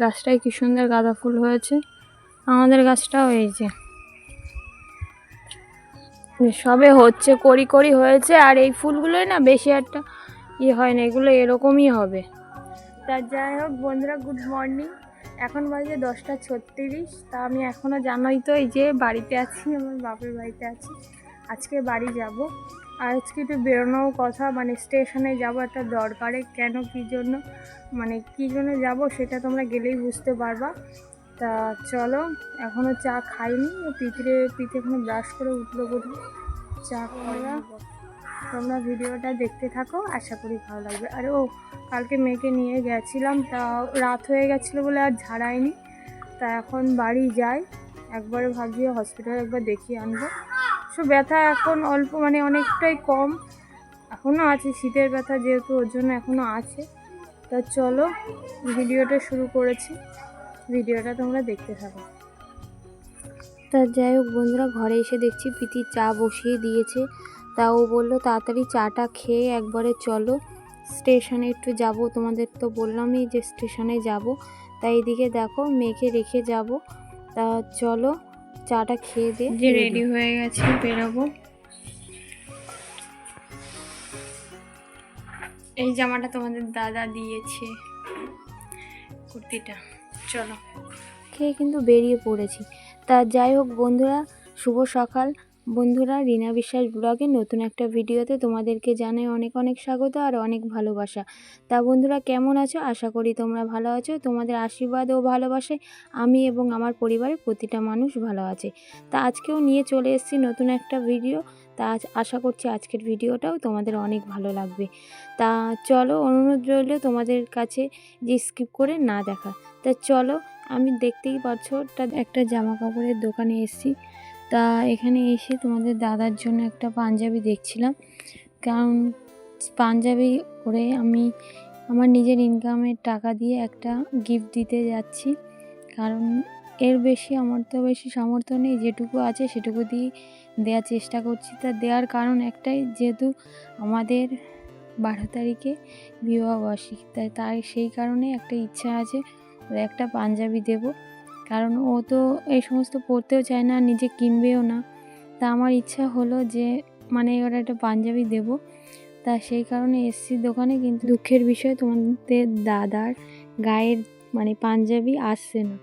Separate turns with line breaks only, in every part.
গাছটায় কি সুন্দর গাঁদা ফুল হয়েছে। আমাদের গাছটাও এই যে। সবে হচ্ছে, করি করি হয়েছে, আর এই ফুলগুলোই না বেশি একটা ইয়ে হয় না, এগুলো এরকমই হবে। তা যাই হোক বন্ধুরা গুড মর্নিং এখন বাজে দশটা ছত্রিশ, তা আমি এখনও জানোই তো এই যে বাড়িতে আছি, আমার বাপের বাড়িতে আছি। আজকে বাড়ি যাব। আজকে একটু বেরোনোও কথা মানে স্টেশনে যাব একটা দরকারে। কেন, কী জন্য? মানে কী জন্য যাব সেটা তোমরা গেলেই বুঝতে পারবা। তা চলো এখনও চা খাইনি। পিতরে পিতে এখনও ব্রাশ করে উঠল বোধহয়। চা খাওয়া। তোমরা ভিডিওটা দেখতে থাকো, আশা করি ভালো লাগবে। আর ও, কালকে মেয়েকে নিয়ে গেছিলাম, তা রাত হয়ে গেছিল বলে আর ঝাড়াইনি তা এখন বাড়ি যাই, একবারে ভাবছি হসপিটালে একবার দেখিয়ে আনব। সো ব্যথা এখন অল্প মানে অনেকটাই কম। এখনও আছে, শীতের ব্যথা যেহেতু ওর জন্য এখনও আছে। তা চলো, ভিডিওটা শুরু করেছি। ভিডিওটা তোমরা দেখতে থাকো। তা যাই হোক বন্ধুরা, ঘরে এসে দেখছি প্রীতি চা বসিয়ে দিয়েছে। তা ও বলল, তাড়াতাড়ি চাটা খেয়ে একবারে চলো। স্টেশনে একটু যাব। তোমাদের তো বললামই যে স্টেশনে যাব। তাই এদিকে দেখো, মেয়েকে রেখে যাব। তা চলো চাটা খেয়ে দে। যে রেডি হয়ে গেছে বেরোবো। এই জামাটা তোমাদের দাদা দিয়েছে কুর্তিটা। চলো। খেয়ে কিন্তু বেরিয়ে পড়েছি। তা যাই হোক বন্ধুরা শুভ সকাল। বন্ধুরা, রিনা বিশ্বাস ব্লগে নতুন একটা ভিডিওতে তোমাদেরকে জানাই অনেক অনেক স্বাগত আর অনেক ভালোবাসা। তা বন্ধুরা, কেমন আছো? আশা করি তোমরা ভালো আছো। তোমাদের আশীর্বাদ ও ভালোবাসায় আমি এবং আমার পরিবারের প্রতিটা মানুষ ভালো আছে। তা আজকেও নিয়ে চলে এসেছি নতুন একটা ভিডিও। তা আজ আশা করছি আজকের ভিডিওটাও তোমাদের অনেক ভালো লাগবে। তা চলো, অনুরোধ রইল তোমাদের কাছে যে স্কিপ করে না দেখা। তা চলো, আমি দেখতেই পাচ্ছ, একটা জামা কাপড়ের দোকানে এসেছি। তা এখানে এসে তোমাদের দাদার জন্য একটা পাঞ্জাবি দেখছিলাম। কারণ পাঞ্জাবি পরে আমি আমার নিজের ইনকামের টাকা দিয়ে একটা গিফট দিতে যাচ্ছি। কারণ এর বেশি আমার তো বেশি সামর্থ্য নেই, যেটুকু আছে সেটুকু দিয়ে দেওয়ার চেষ্টা করছি। তা দেওয়ার কারণ একটাই, যেহেতু আমাদের বারো তারিখে বিবাহবার্ষিক, তাই তাই সেই কারণে একটা ইচ্ছা আছে একটা পাঞ্জাবি দেবো। কারণ ও তো এই সমস্ত পরতেও চায় না, নিজে কিনবেও না। তা আমার ইচ্ছা হলো যে মানে এবার একটা পাঞ্জাবি দেব। তা সেই কারণে এসছি দোকানে, কিন্তু দুঃখের বিষয় তোমাদের দাদার গায়ের মানে পাঞ্জাবি আসছে না।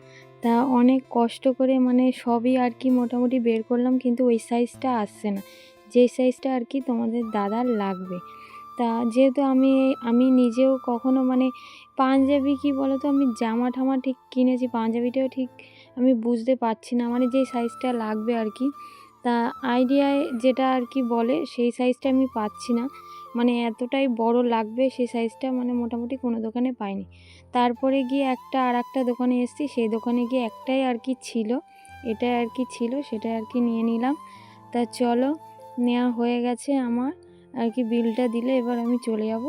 তা অনেক কষ্ট করে মানে সবই আর কি মোটামুটি বের করলাম, কিন্তু ওই সাইজটা আসছে না। যেই সাইজটা আর কি তোমাদের দাদার লাগবে। তা যেহেতু আমি আমি নিজেও কখনো মানে পাঞ্জাবি কি বলো তো আমি জামা ঠামা ঠিক কিনেছি, পাঞ্জাবিটাও ঠিক আমি বুঝতে পারছি না মানে যেই সাইজটা লাগবে আর কি। তা আইডিয়ায় যেটা আর কি বলে, সেই সাইজটা আমি পাচ্ছি না। মানে এতটাই বড় লাগবে, সেই সাইজটা মানে মোটামুটি কোনো দোকানে পাইনি। তারপরে গিয়ে একটা আর একটা দোকানে এসেছি, সেই দোকানে গিয়ে একটাই আর কি ছিল, এটাই আর কি ছিল সেটা আর কি নিয়ে নিলাম। তা চলো নেওয়া হয়ে গেছে আমার। আর কি বিলটা দিলে এবার আমি চলে যাব।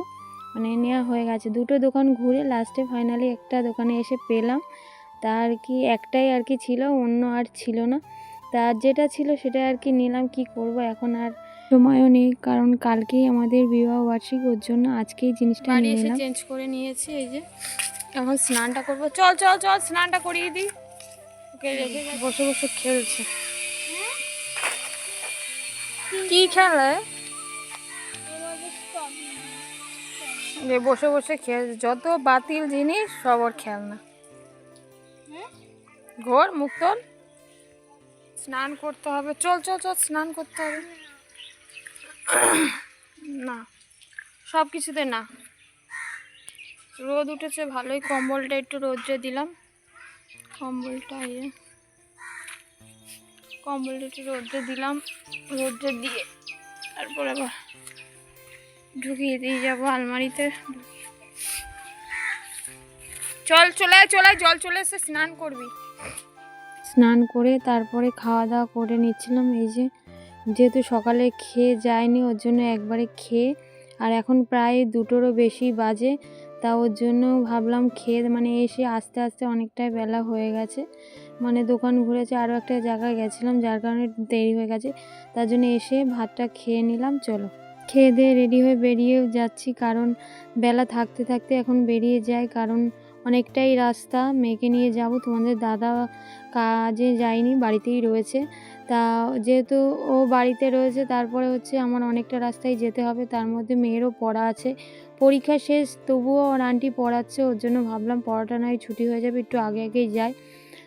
মানে নেওয়া হয়ে গেছে। দুটো দোকান ঘুরে লাস্টে ফাইনালি একটা দোকানে এসে পেলাম। তা আর কি একটাই আর কি ছিল অন্য আর ছিল না। তা যেটা ছিল সেটা আর কি নিলাম কি করব? এখন আর সময়ও নেই। কারণ কালকেই আমাদের বিবাহ বার্ষিক ওর জন্য আজকেই জিনিসটা নিয়ে এসে চেঞ্জ করে নিয়েছি এই যে। এখন স্নানটা করব। চল চল চল স্নানটা করিয়ে দিই। ওকে রেখে বসে বসে খেলছে। কি খেলে? যে বসে বসে খেয়ে যত বাতিল জিনিস সব ওর খেলনা। ঘোর মুখ তোল স্নান করতে হবে। চল চল চল স্নান করতে হবে। না সব কিছুতে না। রোদ উঠেছে ভালোই। কম্বলটা একটু রোদ্রে দিলাম। কম্বলটা ইয়ে কম্বলটা একটু রোদ্রে দিলাম। রোদ্রে দিয়ে তারপরে আবার ঢুকিয়ে দিয়ে যাব আলমারিতে। চল, চলে চলে জল চলে এসে স্নান করবি। স্নান করে তারপরে খাওয়া দাওয়া করে নিচ্ছিলাম। এই যে, যেহেতু সকালে খেয়ে যায়নি, ওর জন্য একবারে খেয়ে, আর এখন প্রায় দুটোরও বেশি বাজে, তা ওর জন্য ভাবলাম খেয়ে মানে এসে আস্তে আস্তে অনেকটাই বেলা হয়ে গেছে। মানে দোকান ঘুরেছে, আরও একটা জায়গায় গেছিলাম, যার কারণে দেরি হয়ে গেছে। তার জন্য এসে ভাতটা খেয়ে নিলাম, চলো। খেয়ে দিয়ে রেডি হয়ে বেরিয়েও যাচ্ছি। কারণ বেলা থাকতে থাকতে এখন বেরিয়ে যায়। কারণ অনেকটাই রাস্তা। মেয়েকে নিয়ে যাব। তোমাদের দাদা কাজে যায়নি, বাড়িতেই রয়েছে। তা যেহেতু ও বাড়িতে রয়েছে, তারপরে হচ্ছে আমার অনেকটা রাস্তায় যেতে হবে। তার মধ্যে মেয়েরও পড়া আছে। পরীক্ষা শেষ, তবুও ওর আন্টি পড়াচ্ছে। ওর জন্য ভাবলাম পড়াটা নয়, ছুটি হয়ে যাবে, একটু আগে আগেই যাই।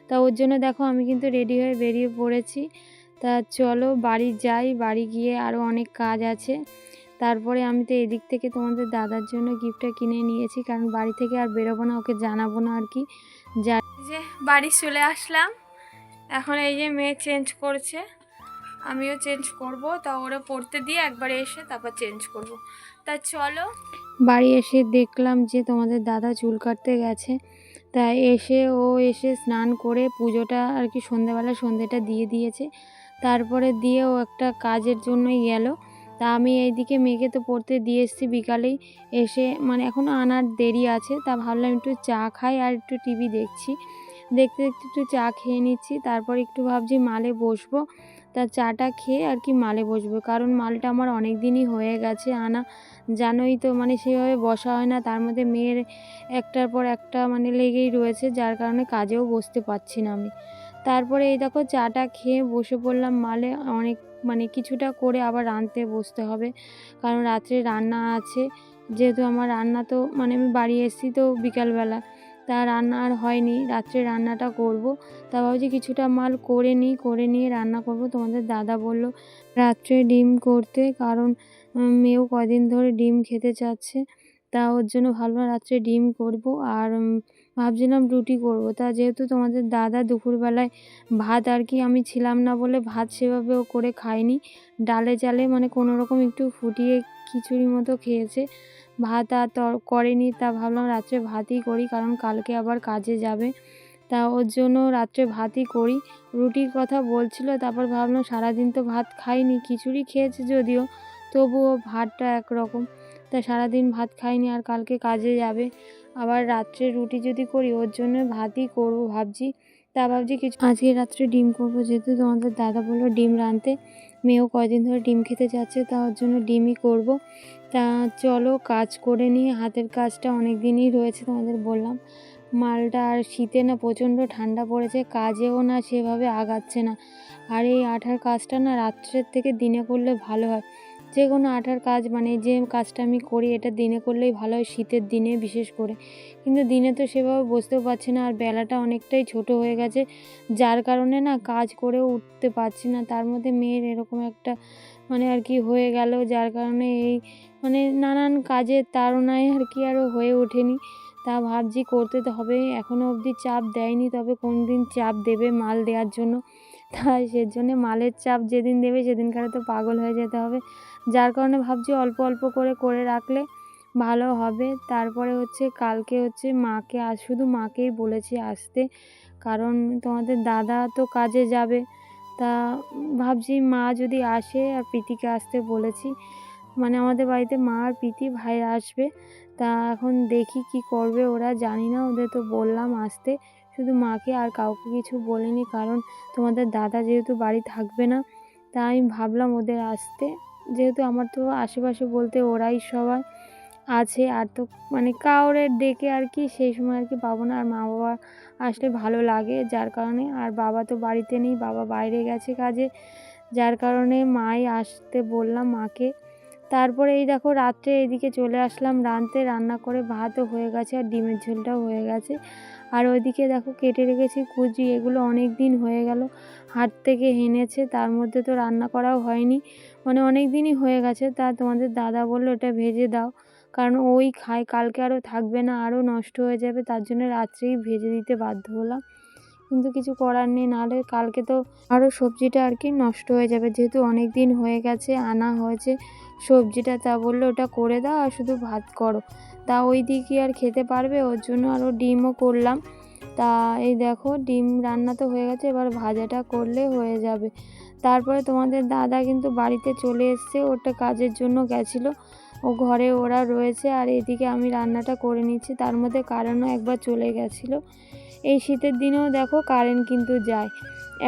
তা ওর জন্য দেখো, আমি কিন্তু রেডি হয়ে বেরিয়ে পড়েছি। তা চলো বাড়ি যাই। বাড়ি গিয়ে আরও অনেক কাজ আছে। তারপরে আমি তো এদিক থেকে তোমাদের দাদার জন্য গিফটটা কিনে নিয়েছি, কারণ বাড়ি থেকে আর বেরোবো না, ওকে জানাব না আর কি। যা যে বাড়ি চলে আসলাম। এখন এই যে মেয়ে চেঞ্জ করছে। আমিও চেঞ্জ করব, তা ওরা পড়তে দিয়ে একবারে এসে তারপর চেঞ্জ করব। তা চলো। বাড়ি এসে দেখলাম যে তোমাদের দাদা চুল কাটতে গেছে। তা এসে ও এসে স্নান করে পুজোটা আর কি সন্ধেবেলা সন্ধেটা দিয়ে দিয়েছে। তারপরে দিয়ে ও একটা কাজের জন্যই গেল। তা আমি এইদিকে মেয়েকে তো পড়তে দিয়ে এসেছি বিকালেই। এসে মানে এখনও আনার দেরি আছে, তা ভাবলাম একটু চা খাই আর একটু টিভি দেখছি। দেখতে দেখতে একটু চা খেয়ে নিচ্ছি, তারপর একটু ভাবছি মালে বসবো। তা চাটা খেয়ে আর কি মালে বসবো, কারণ মালটা আমার অনেক দিনই হয়ে গেছে আনা। জানোই তো মানে সেভাবে বসা হয় না, তার মধ্যে মেয়ের একটার পর একটা মানে লেগেই রয়েছে, যার কারণে কাজেও বসতে পারছি না আমি। তারপরে এই দেখো চাটা খেয়ে বসে পড়লাম মালে, অনেক মানে কিছুটা করে আবার রাঁধতে বসতে হবে। কারণ রাত্রে রান্না আছে। যেহেতু আমার রান্না তো মানে আমি বাড়ি এসেছি তো বিকালবেলা। তা রান্না আর হয়নি। রাত্রে রান্নাটা করব। তা ভাবছি কিছুটা মাল করে নিই, করে নিয়ে রান্না করব। তোমাদের দাদা বলল রাত্রে ডিম করতে। কারণ মেয়েও কদিন ধরে ডিম খেতে চাচ্ছে। তা ওর জন্য ভাবলাম রাত্রে ডিম করব। আর ভাবছিলাম রুটি করব। তা যেহেতু তোমাদের দাদা দুপুরবেলায় ভাত আর কি আমি ছিলাম না বলে ভাত সেভাবে ও করে খায়নি ডালে চালে মানে কোনো রকম একটু ফুটিয়ে খিচুড়ি মতো খেয়েছে। ভাত আর তর করেনি, তা ভাবলাম রাত্রে ভাতই করি, কারণ কালকে আবার কাজে যাবে। তা ওর জন্য রাত্রে ভাতই করি। রুটির কথা বলছিল, তারপর ভাবলাম সারাদিন তো ভাত খাইনি, খিচুড়ি খেয়েছে যদিও, তবুও ভাতটা একরকম। তা সারাদিন ভাত খাইনি আর কালকে কাজে যাবে। আবার রাত্রে রুটি যদি করি, ওর জন্য ভাতই করব ভাবছি। তা ভাবছি কিছু আজকে রাত্রে ডিম করব, যেহেতু তোমাদের দাদা বলল ডিম রাঁধতে। মেয়েও কয়দিন ধরে ডিম খেতে যাচ্ছে, তা ওর জন্য ডিমই করব। তা চলো কাজ করে নিয়ে হাতের কাজটা অনেক দিনই রয়েছে তোমাদের বললাম। মালটা আর শীতে না প্রচণ্ড ঠান্ডা পড়েছে, কাজেও না সেভাবে আগাচ্ছে না। আর এই আঠার কাজটা না রাত্রের থেকে দিনে করলে ভালো হয়। যে কোনো আঠার কাজ মানে যে কাজটা আমি করি, এটা দিনে করলেই ভালো হয়, শীতের দিনে বিশেষ করে। কিন্তু দিনে তো সেভাবে বসতেও পারছি না, আর বেলাটা অনেকটাই ছোট হয়ে গেছে, যার কারণে না কাজ করেও উঠতে পারছি না। তার মধ্যে মেয়ের এরকম একটা মানে আর কি হয়ে গেল, যার কারণে এই মানে নানান কাজের তাড়নায় আর কি আরও হয়ে ওঠেনি। তা ভাবছি করতে তো হবে এখনও অবধি চাপ দেয়নি, তবে কোন দিন চাপ দেবে মাল দেওয়ার জন্য। তাই সেজন্য মালের চাপ যেদিন দেবে সেদিনকারে তো পাগল হয়ে যেতে হবে। যার কারণে ভাবছি অল্প অল্প করে করে রাখলে ভালো হবে। তারপরে হচ্ছে কালকে হচ্ছে মাকে আর শুধু মাকেই বলেছি আসতে। কারণ তোমাদের দাদা তো কাজে যাবে। তা ভাবছি মা যদি আসে আর প্রীতিকে আসতে বলেছি। মানে আমাদের বাড়িতে মা আর প্রীতি ভাইরা আসবে। তা এখন দেখি কি করবে ওরা, জানি না, ওদের তো বললাম আসতে। শুধু মাকে আর কাউকে কিছু বলিনি, কারণ তোমাদের দাদা যেহেতু বাড়ি থাকবে না তা আমি ভাবলাম ওদের আসতে। যেহেতু আমার তো আশেপাশে বলতে ওরাই সবাই আছে, আর তো মানে কাউরে ডেকে আর কি সেই সময় আর কি পাবো না। আর মা বাবা আসলে ভালো লাগে যার কারণে, আর বাবা তো বাড়িতে নেই, বাবা বাইরে গেছে কাজে, যার কারণে মাই আসতে বললাম মাকে। তারপরে এই দেখো রাত্রে এদিকে চলে আসলাম রাঁধতে, রান্না করে ভাতও হয়ে গেছে আর ডিমের ঝোলটাও হয়ে গেছে। আর ওইদিকে দেখো কেটে রেখেছি কুচি, এগুলো অনেক দিন হয়ে গেল, হাট থেকে হেনেছে তার মধ্যে তো রান্না করাও হয়নি। মানে অনেক দিনই হয়ে গেছে, তা তোমাদের দাদা বলল এটা ভেজে দাও, কারণ ওই খায়, কালকে আরও থাকবে না, আরও নষ্ট হয়ে যাবে, তার জন্য রাত্রেই ভেজে দিতে বাধ্য হলাম। কিন্তু কিছু করার নেই, নাহলে কালকে তো আরও সবজিটা আর কি নষ্ট হয়ে যাবে। যেহেতু অনেক দিন হয়ে গেছে, আনা হয়েছে সবজিটা, তা বলল ওটা করে দাও আর শুধু ভাত করো। তা ওই দিকে আর খেতে পারবে, ওর জন্য আরও ডিমও করলাম। তা এই দেখো, ডিম রান্না তো হয়ে গেছে, এবার ভাজাটা করলে হয়ে যাবে। তারপরে তোমাদের দাদা কিন্তু বাড়িতে চলে এসছে ওটা কাজের জন্য গেছিল। ও ঘরে ওরা রয়েছে আর এদিকে আমি রান্নাটা করে নিচ্ছি। তার মধ্যে কারেন্টও একবার চলে গেছিল। এই শীতের দিনেও দেখো কারেন্ট কিন্তু যায়।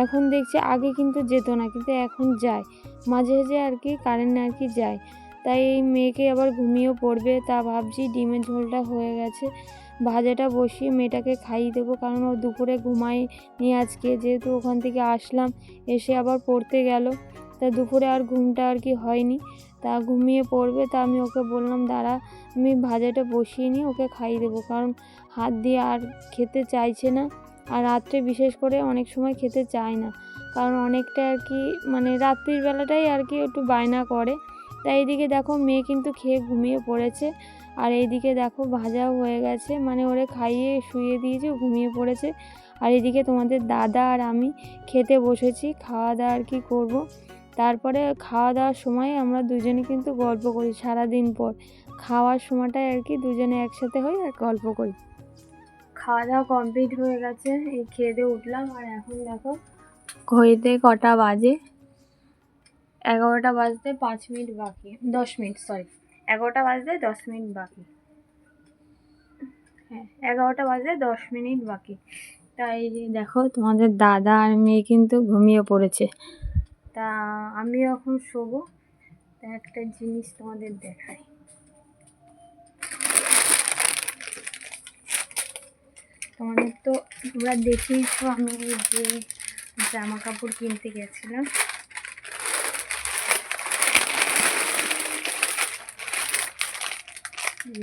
এখন দেখছি আগে কিন্তু যেত না, কিন্তু এখন যায়। মাঝে মাঝে আর কি কারেন্ট আর কি যায়। তাই এই মেয়েকে আবার ঘুমিয়েও পড়বে। তা ভাবছি ডিমের ঝোলটা হয়ে গেছে। ভাজাটা বসিয়ে মেয়েটাকে খাইয়ে দেবো, কারণ ও দুপুরে ঘুমায়নি আজকে। যেহেতু ওখান থেকে আসলাম, এসে আবার পড়তে গেল। তা দুপুরে আর ঘুমটা আর কি হয়নি। তা ঘুমিয়ে পড়বে, তা আমি ওকে বললাম, দাঁড়া, আমি ভাজাটা বসিয়ে নিয়ে ওকে খাইয়ে দেবো, কারণ হাত দিয়ে আর খেতে চাইছে না। আর রাত্রে বিশেষ করে অনেক সময় খেতে চায় না, কারণ অনেকটা আর কি মানে রাত্রির বেলাটাই আর কি একটু বায়না করে। তাই এইদিকে দেখো, মেয়ে কিন্তু খেয়ে ঘুমিয়ে পড়েছে। আর এইদিকে দেখো, ভাজাও হয়ে গেছে মানে ওরে খাইয়ে শুয়ে দিয়েছে, ঘুমিয়ে পড়েছে। আর এদিকে তোমাদের দাদা আর আমি খেতে বসেছি, খাওয়া দাওয়া আর কি করব। তারপরে খাওয়া দাওয়ার সময় আমরা দুজনে কিন্তু গল্প করি সারা দিন পর। খাওয়ার সময়টায় আর কি দুজনে একসাথে হই আর গল্প করি। খাওয়া দাওয়া কমপ্লিট হয়ে গেছে, এই খেয়ে দিয়ে উঠলাম আর এখন দেখো ঘড়িতে কটা বাজে? এগারোটা বাজতে পাঁচ মিনিট বাকি, দশ মিনিট সরি এগারোটা বাজতে দশ মিনিট বাকি। হ্যাঁ এগারোটা বাজে দশ মিনিট বাকি। তাই দেখো তোমাদের দাদা আর মেয়ে কিন্তু ঘুমিয়ে পড়েছে। তা আমি এখন শোবো, তা একটা জিনিস তোমাদের দেখাই। তোমাদের তো তোমরা দেখেইছো আমি যে জামা কাপড় কিনতে গেছিলাম।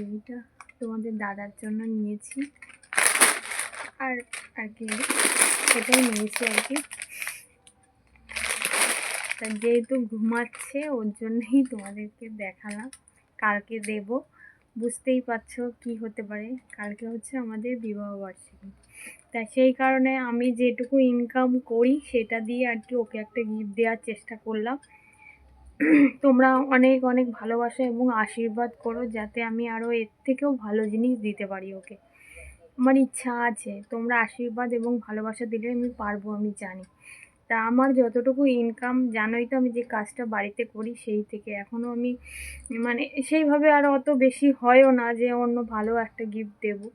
এইটা তোমাদের দাদার জন্য নিয়েছি। আর আর কি সেটাই নিয়েছি আর কি। তা যেহেতু ঘুমাচ্ছে, ওর জন্যই তোমাদেরকে দেখালাম। কালকে দেব। বুঝতেই পারছ কি হতে পারে। কালকে হচ্ছে আমাদের বিবাহ বার্ষিকী। তা সেই কারণে আমি যেটুকু ইনকাম করি, সেটা দিয়ে আর কি ওকে একটা গিফট দেওয়ার চেষ্টা করলাম। তোমরা অনেক অনেক ভালোবাসা এবং আশীর্বাদ করো যাতে আমি আরও এর থেকেও ভালো জিনিস দিতে পারি ওকে। আমার ইচ্ছা আছে। তোমরা আশীর্বাদ এবং ভালোবাসা দিলে আমি পারব, আমি জানি। তা আমার যতটুকু ইনকাম জানোই তো আমি যে কাজটা বাড়িতে করি সেই থেকে। এখনও আমি মানে সেইভাবে আর অত বেশি হয়ও না যে অন্য ভালো একটা গিফট দেবো।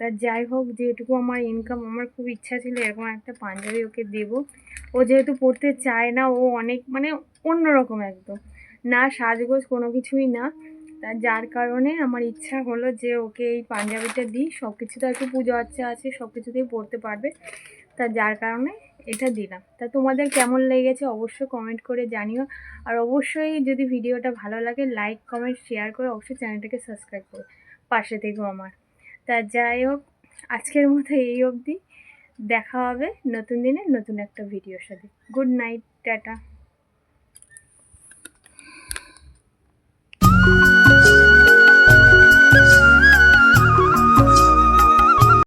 তা যাই হোক, যেটুকু আমার ইনকাম আমার খুব ইচ্ছা ছিল এরকম একটা পাঞ্জাবি ওকে দেবো। ও যেহেতু পড়তে চায় না, ও অনেক মানে অন্যরকম একদম। না সাজগোজ কোনো কিছুই না। তা যার কারণে আমার ইচ্ছা হলো যে ওকে এই পাঞ্জাবিটা দিই। সব কিছু তো কি পুজো আচ্ছা আছে সব কিছুতেই পড়তে পারবে। তা যার কারণে এটা দিলাম। তা তোমাদের কেমন লেগেছে অবশ্যই কমেন্ট করে জানিও। আর অবশ্যই যদি ভিডিওটা ভালো লাগে লাইক কমেন্ট শেয়ার করে অবশ্যই চ্যানেলটাকে সাবস্ক্রাইব করো পাশে থেকো আমার। তা যাই হোক, আজকের মতো এই অবধি। দেখা হবে নতুন দিনে নতুন একটা ভিডিওর সাথে। Good night tata.